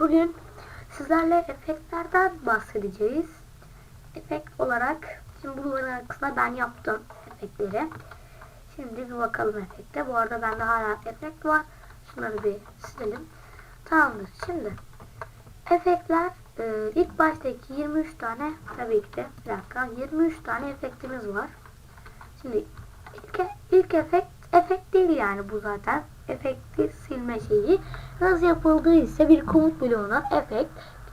bugün sizlerle efektlerden bahsedeceğiz. Efekt olarak şimdi bunların arkasında ben yaptım efektleri. Şimdi bir bakalım efekte. Bu arada bende hala efekt var. Şunları bir silelim. Tamamdır. Şimdi efektler e, ilk baştaki 23 tane tabii ki de bir dakika 23 tane efektimiz var. Şimdi ilk, ilk efekt efekt değil yani bu zaten. Efekti silme şeyi. Nasıl yapıldığı ise bir komut bloğuna efekt,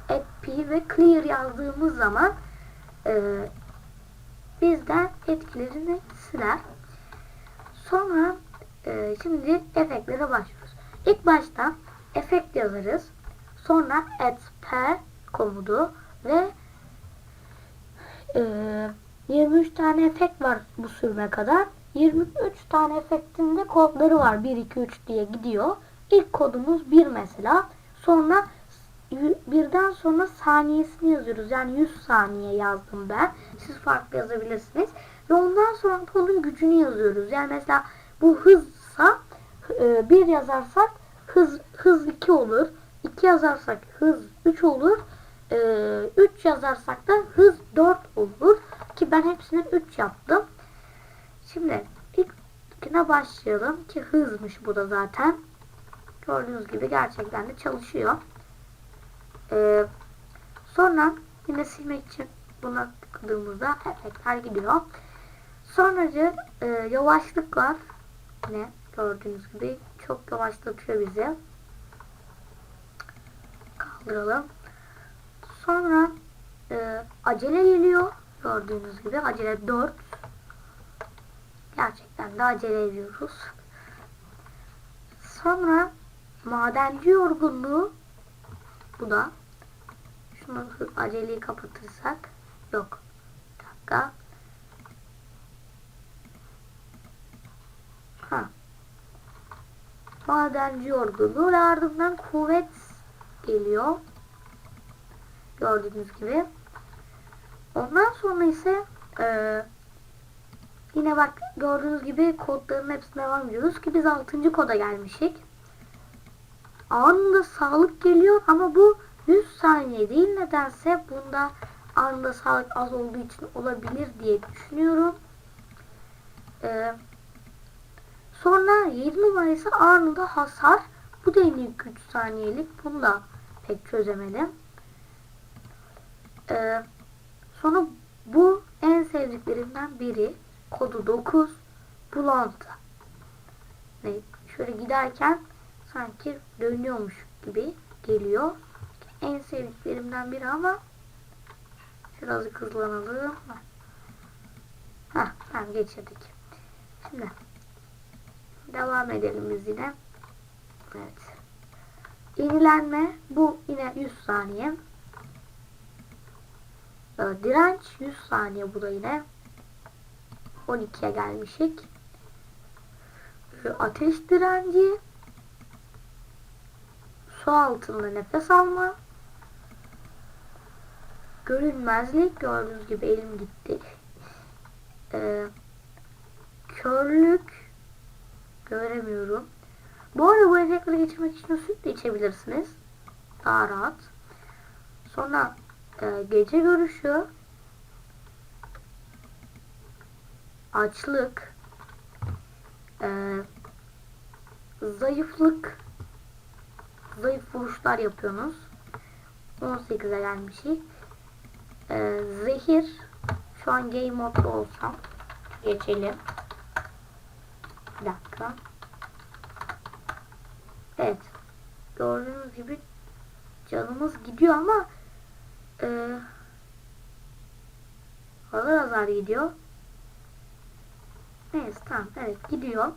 fp ve clear yazdığımız zaman e, bizden etkilerini siler. Sonra e, şimdi efektlere başlıyoruz. İlk başta efekt yazarız. Sonra per komutu ve e, 23 tane efekt var bu sürüme kadar. 23 tane efektin de kodları var. 1, 2, 3 diye gidiyor. İlk kodumuz 1 mesela. Sonra birden sonra saniyesini yazıyoruz. Yani 100 saniye yazdım ben. Siz farklı yazabilirsiniz. Ve ondan sonra da onun gücünü yazıyoruz. Yani mesela bu hızsa 1 yazarsak hız hız 2 olur. 2 yazarsak hız 3 olur. 3 yazarsak da hız 4 olur. Ki ben hepsini 3 yaptım. Şimdi ilkine başlayalım ki hızmış bu da zaten. Gördüğünüz gibi gerçekten de çalışıyor. Ee, sonra yine silmek için buna tıkladığımızda efektler gidiyor. Sonracı e, yavaşlık var. Yine gördüğünüz gibi çok yavaşlatıyor bizi. Kaldıralım. Sonra e, acele geliyor. Gördüğünüz gibi acele 4. Gerçekten de acele ediyoruz. Sonra madenci yorgunluğu bu da şunu aceleyi kapatırsak yok. Bir dakika. Ha. Madenci yorgunluğu ve ardından kuvvet geliyor. Gördüğünüz gibi. Ondan sonra ise eee Yine bak gördüğünüz gibi kodların hepsine devam ediyoruz ki biz 6. koda gelmişik. Anında sağlık geliyor ama bu 100 saniye değil nedense bunda anında sağlık az olduğu için olabilir diye düşünüyorum. Ee, sonra 7 numarası anında hasar. Bu da en ilk 3 saniyelik. Bunu da pek çözemedim. Ee, sonra bu en sevdiklerimden biri kodu 9 bulantı. Ne? Şöyle giderken sanki dönüyormuş gibi geliyor. En sevdiklerimden biri ama biraz hızlanalım. Heh, tamam geçirdik. Şimdi devam edelim biz yine. Evet. Yenilenme bu yine 100 saniye. Direnç 100 saniye bu da yine. 12'ye gelmişik. Ateş direnci. Su altında nefes alma. Görünmezlik. Gördüğünüz gibi elim gitti. Ee, körlük. Göremiyorum. Bu arada bu efektleri geçirmek için süt de içebilirsiniz. Daha rahat. Sonra e, gece görüşü. Açlık, e, zayıflık, zayıf vuruşlar yapıyorsunuz. 18'e gelmişik. E, zehir, şu an game modda olsam geçelim. Bir dakika. Evet. Gördüğünüz gibi canımız gidiyor ama e, azar azar gidiyor. Neyse tamam evet gidiyor.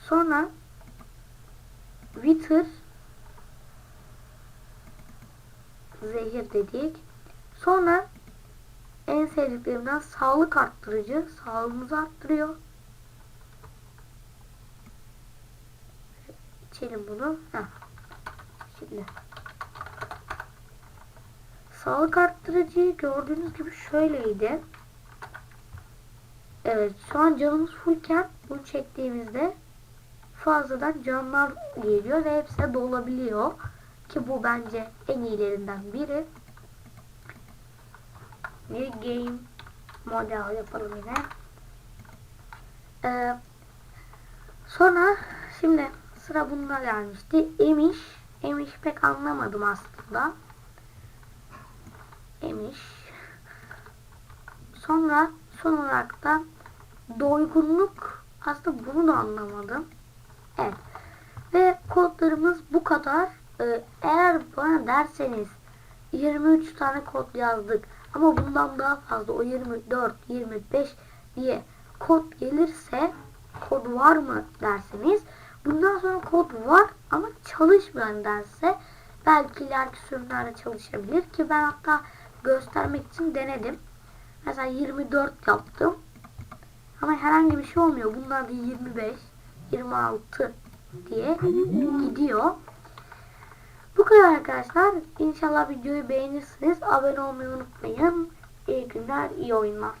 Sonra Wither zehir dedik. Sonra en sevdiklerimden sağlık arttırıcı. Sağlığımızı arttırıyor. İçelim bunu. Heh. Şimdi. Sağlık arttırıcı gördüğünüz gibi şöyleydi. Evet şu an canımız fullken bunu çektiğimizde fazladan canlar geliyor ve hepsi de dolabiliyor. Ki bu bence en iyilerinden biri. Bir game model yapalım yine. Ee, sonra şimdi sıra bunda gelmişti. Emiş. Emiş pek anlamadım aslında. Emiş. Sonra son olarak da doygunluk. Aslında bunu da anlamadım. Evet. Ve kodlarımız bu kadar. Ee, eğer bana derseniz 23 tane kod yazdık ama bundan daha fazla o 24, 25 diye kod gelirse kod var mı derseniz bundan sonra kod var ama çalışmıyor derse belki ileriki sürümlerde çalışabilir ki ben hatta göstermek için denedim. Mesela 24 yaptım. Ama herhangi bir şey olmuyor. Bunlar da 25, 26 diye gidiyor. Bu kadar arkadaşlar. İnşallah videoyu beğenirsiniz. Abone olmayı unutmayın. İyi günler, iyi oyunlar.